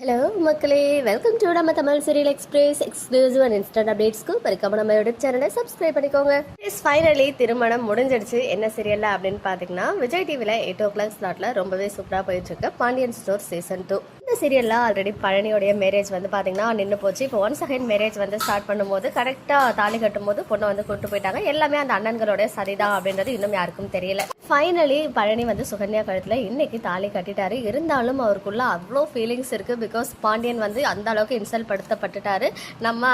Hello மக்களே. Welcome to நம்ம Tamil serial express exclusive and instant அப்டேட்ஸ்க்கு மறக்காம நம்ம யூடியூப் சேனலை சப்ஸ்கிரைப் பண்ணிக்கோங்க. இஸ் ஃபைனலி திருமணம் முடிஞ்சிடுச்சு. என்ன சீரியல்ல அப்படின்னு பார்த்தீங்கன்னா விஜய் டிவியில் எயிட் ஓ கிளாக் ஸ்லாட்டில் ரொம்பவே சூப்பராக போயிட்டு இருக்கு பாண்டியன் ஸ்டோர் சீசன் டூ இந்த ஆல்ரெடி பழனியோடைய மேரேஜ் வந்து பார்த்தீங்கன்னா நின்று போச்சு. இப்போ ஒன் செகண்ட் மேரேஜ் வந்து ஸ்டார்ட் பண்ணும்போது கரெக்டாக தாலி கட்டும் போது பொண்ணை வந்து கூட்டு போயிட்டாங்க. எல்லாமே அந்த அண்ணன்களோட சரிதான் அப்படின்றது இன்னும் யாருக்கும் தெரியல. ஃபைனலி பழனி வந்து சுகன்யா கழுத்தில் இன்னைக்கு தாலி கட்டிட்டாரு. இருந்தாலும் அவருக்குள்ள அவ்வளோ ஃபீலிங்ஸ் இருக்கு பிகாஸ் பாண்டியன் வந்து அந்த அளவுக்கு இன்சல்ட் படுத்தப்பட்டுட்டாரு. நம்ம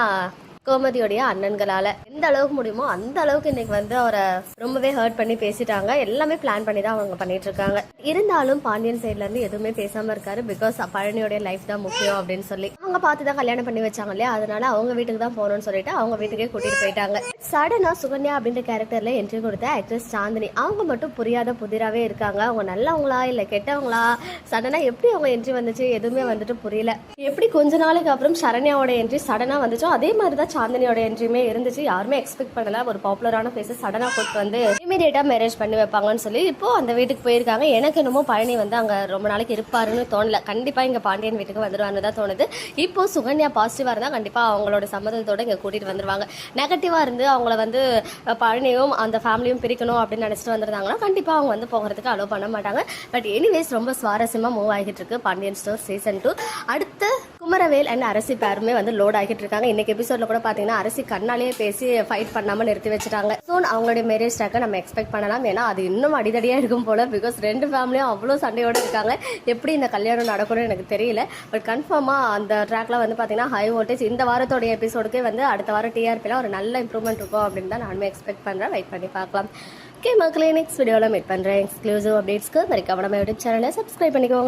கோமதியோடைய அண்ணன்களால எந்த அளவுக்கு முடியுமோ அந்த அளவுக்கு இன்னைக்கு வந்து அவரை ரொம்பவே ஹர்ட் பண்ணி பேசிட்டாங்க. எல்லாமே பிளான் பண்ணி தான் அவங்க பண்ணிட்டு இருக்காங்க. இருந்தாலும் பாண்டியன் சைட்ல இருந்து எதுவுமே பேசாம இருக்காரு. பிகாஸ் பழனியோடைய லைஃப் தான் முக்கியம் அப்படின்னு சொல்லி. அவங்க பார்த்து தான் கல்யாணம் பண்ணி வச்சாங்க இல்லையா? அதனால அவங்க வீட்டுக்கு தான் போகணும்னு சொல்லிட்டு அவங்க வீட்டுக்கே கூட்டிட்டு போயிட்டாங்க. சடனா சுகன்யா அப்படின்ற கேரக்டர்ல என்ட்ரி கொடுத்த ஆக்ட்ரஸ் சாந்தினி. அவங்க மட்டும் புரியாத புதிராவே இருக்காங்க. அவங்க நல்லவங்களா இல்ல கெட்டவங்களா? சடனா எப்படி அவங்க என்ட்ரி வந்துச்சு? எதுவுமே வந்துட்டு புரியல. எப்படி கொஞ்ச நாளைக்கு அப்புறம் சரண்யாவோட என்ட்ரி சடனா வந்துச்சோ அதே மாதிரி தான் சாந்தினியோட என்ட்ரியுமே இருந்துச்சு. யாருமே எக்ஸ்பெக்ட் பண்ணல. ஒரு பாப்புலரான பிளேஸ் சடனாக கூட்டு வந்து இமீடியட்டா மேரேஜ் பண்ணி வைப்பாங்கன்னு சொல்லி இப்போ அந்த வீட்டுக்கு போயிருக்காங்க. எனக்கு என்னமோ பழனி வந்து அங்கே ரொம்ப நாளைக்கு இருப்பாருன்னு தோணல. கண்டிப்பாக இங்கே பாண்டியன் வீட்டுக்கு வந்துடுவாருன்னு தான் தோணுது. இப்போ சுகன்யா பாசிட்டிவாக இருந்தால் கண்டிப்பாக அவங்களோட சம்மதத்தோடு இங்கே கூட்டிகிட்டு வந்துருவாங்க. நெகட்டிவாக இருந்து அவங்கள வந்து பழனியும் அந்த ஃபேமிலியும் பிரிக்கணும் அப்படின்னு நினச்சிட்டு வந்திருந்தாங்கன்னா கண்டிப்பாக அவங்க வந்து போகிறதுக்கு அலோவ் பண்ண மாட்டாங்க. பட் எனிவேஸ் ரொம்ப சுவாரஸ்யமாக மூவ் ஆகிட்டு இருக்கு பாண்டியன் ஸ்டோர் சீசன் டூ அடுத்த குமரவேல் அண்ட் அரசி பேருமே வந்து லோட் ஆகிட்டு இருக்காங்க. இன்னைக்கு எபிசோட்ல கூட பாத்தீங்கன்னா அரசி கண்ணாலேயே பேசி ஃபைட் பண்ணாம நிறுத்தி வச்சுட்டாங்க. ஸோ அவங்களுடைய மேரேஜ் டாக்க நம்ம எக்ஸ்பெக்ட் பண்ணலாம். ஏன்னா அது இன்னும் அடிதடியா இருக்கும் போல பிகாஸ் ரெண்டு ஃபேமிலியும் அவ்வளோ சண்டையோடு இருக்காங்க. எப்படி இந்த கல்யாணம் நடக்கும்னு எனக்கு தெரியல. பட் கன்ஃபார்மா அந்த ட்ராக்ல வந்து பாத்தீங்கன்னா ஹை வோல்டேஜ் இந்த வாரத்தோடைய எபிசோடுக்கே வந்து அடுத்த வாரம் டிஆர்பியில் ஒரு நல்ல இம்ப்ரூவ்மெண்ட் இருக்கும் அப்படின்னு தான் நானுமே எக்ஸ்பெக்ட் பண்றேன். வெயிட் பண்ணி பார்க்கலாம். ஓகே மக்களே நெக்ஸ்ட் வீடியோவில் மீட் பண்ணுறேன் எக்ஸ்க்ளூசிவ் அப்டேட்ஸ்க்கு மறக்காம நம்ம யூடியூப் சேனலை சப்ஸ்கிரைப் பண்ணிக்கோங்க.